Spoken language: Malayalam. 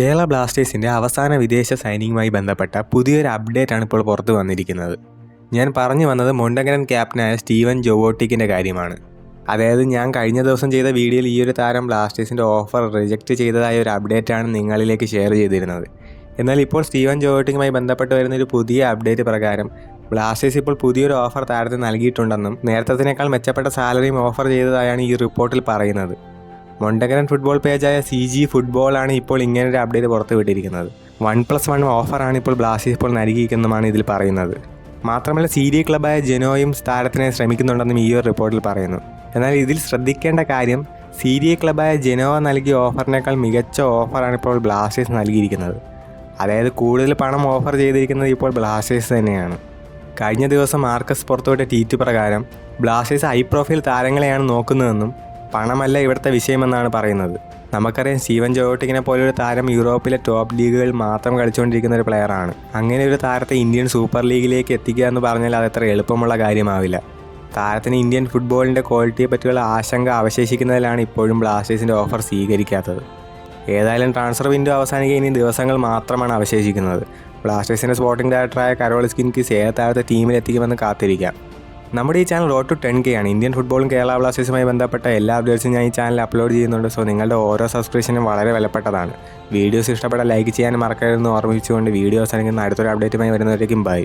കേരള ബ്ലാസ്റ്റേഴ്സിന്റെ അവസാന വിദേശ സൈനിങ്ങുമായി ബന്ധപ്പെട്ട പുതിയൊരു അപ്ഡേറ്റ് ആണ് ഇപ്പോൾ പുറത്തു വന്നിരിക്കുന്നത്. ഞാൻ പറഞ്ഞു വന്നത് മൊണ്ടങ്കരൻ ക്യാപ്റ്റനായ സ്റ്റീവൻ ജോവോട്ടിക്കിന്റെ കാര്യമാണ്. അതായത് ഞാൻ കഴിഞ്ഞ ദിവസം ചെയ്ത വീഡിയോയിൽ ഈ ഒരു താരം ബ്ലാസ്റ്റേഴ്സിന്റെ ഓഫർ റിജക്റ്റ് ചെയ്തതായ ഒരു അപ്ഡേറ്റ് ആണ് നിങ്ങളിലേക്ക് ഷെയർ ചെയ്തിരുന്നത്. എന്നാൽ ഇപ്പോൾ സ്റ്റീവൻ ജോവോട്ടിക്കുമായി ബന്ധപ്പെട്ട് വരുന്ന ഒരു പുതിയ അപ്ഡേറ്റ് പ്രകാരം ബ്ലാസ്റ്റേഴ്സ് ഇപ്പോൾ പുതിയൊരു ഓഫർ താരത്തിന് നൽകിയിട്ടുണ്ടെന്നും നേരത്തതിനേക്കാൾ മെച്ചപ്പെട്ട സാലറിയും ഓഫർ ചെയ്തതായാണ് ഈ റിപ്പോർട്ടിൽ പറയുന്നത്. മൊണ്ടകരൻ ഫുട്ബോൾ പേജായ സി ജി ഫുട്ബോളാണ് ഇപ്പോൾ ഇങ്ങനൊരു അപ്ഡേറ്റ് പുറത്തുവിട്ടിരിക്കുന്നത് വൺ പ്ലസ് വൺ ഓഫറാണ് ഇപ്പോൾ ബ്ലാസ്റ്റേഴ്സ് ഇപ്പോൾ നൽകിയിരിക്കുന്നതാണ് ഇതിൽ പറയുന്നത്. മാത്രമല്ല സി ഡി ക്ലബായ ജെനോയും താരത്തിനെ ശ്രമിക്കുന്നുണ്ടെന്നും ഈ ഒരു റിപ്പോർട്ടിൽ പറയുന്നു. എന്നാൽ ഇതിൽ ശ്രദ്ധിക്കേണ്ട കാര്യം സി ഡി ക്ലബായ ജെനോവ നൽകിയ ഓഫറിനേക്കാൾ മികച്ച ഓഫറാണ് ഇപ്പോൾ ബ്ലാസ്റ്റേഴ്സ് നൽകിയിരിക്കുന്നത്. അതായത് കൂടുതൽ പണം ഓഫർ ചെയ്തിരിക്കുന്നത് ഇപ്പോൾ ബ്ലാസ്റ്റേഴ്സ് തന്നെയാണ്. കഴിഞ്ഞ ദിവസം മാർക്കസ് പുറത്തുവിട്ട ട്വീറ്റ് പ്രകാരം ബ്ലാസ്റ്റേഴ്സ് ഹൈ പ്രൊഫൈൽ താരങ്ങളെയാണ് നോക്കുന്നതെന്നും പണമല്ല ഇവിടുത്തെ വിഷയമെന്നാണ് പറയുന്നത്. നമുക്കറിയാം സ്റ്റീവൻ പോലെ പോലൊരു താരം യൂറോപ്പിലെ ടോപ്പ് ലീഗുകളിൽ മാത്രം കളിച്ചുകൊണ്ടിരിക്കുന്ന ഒരു പ്ലെയറാണ് അങ്ങനെ ഒരു താരത്തെ ഇന്ത്യൻ സൂപ്പർ ലീഗിലേക്ക് എത്തിക്കുക എന്ന് പറഞ്ഞാൽ അതത്ര എളുപ്പമുള്ള കാര്യമാവില്ല. താരത്തിന് ഇന്ത്യൻ ഫുട്ബോളിന്റെ ക്വാളിറ്റിയെ പറ്റിയുള്ള ആശങ്ക അവശേഷിക്കുന്നതിലാണ് ഇപ്പോഴും ബ്ലാസ്റ്റേഴ്സിന്റെ ഓഫർ സ്വീകരിക്കാത്തത്. ഏതായാലും ട്രാൻസ്ഫർ വിൻഡോ അവസാനിക്കുക ഇനി ദിവസങ്ങൾ മാത്രമാണ് അവശേഷിക്കുന്നത്. ബ്ലാസ്റ്റേഴ്സിന്റെ സ്പോർട്ടിംഗ് ഡയറക്ടറായ കരോൾ സ്കിൻകിസ് ഏത് താരത്തെ ടീമിലെത്തിക്കുമെന്ന് കാത്തിരിക്കാം. നമ്മുടെ ഈ channel road to ten K ആണ്. ഇന്ത്യൻ ഫുട്ബോളും കേരള ബ്ലാസ്റ്റേഴ്സുമായി ബന്ധപ്പെട്ട എല്ലാ അപ്ഡേറ്റ്സും ഞാൻ ഈ ചാനൽ അപ്ലോഡ് ചെയ്യുന്നുണ്ട്. സോ നിങ്ങളുടെ ഓരോ സബ്സ്ക്രിപ്ഷനും വളരെ വിലപ്പെട്ടതാണ്. വീഡിയോസ് ഇഷ്ടപ്പെട്ട ലൈക്ക് ചെയ്യാൻ മറക്കരുതെന്ന് ഓർമ്മിച്ചുകൊണ്ട് വീഡിയോസ് അല്ലെങ്കിൽ അടുത്തൊരു അപ്ഡേറ്റുമായി വരുന്നവരേക്കും ബൈ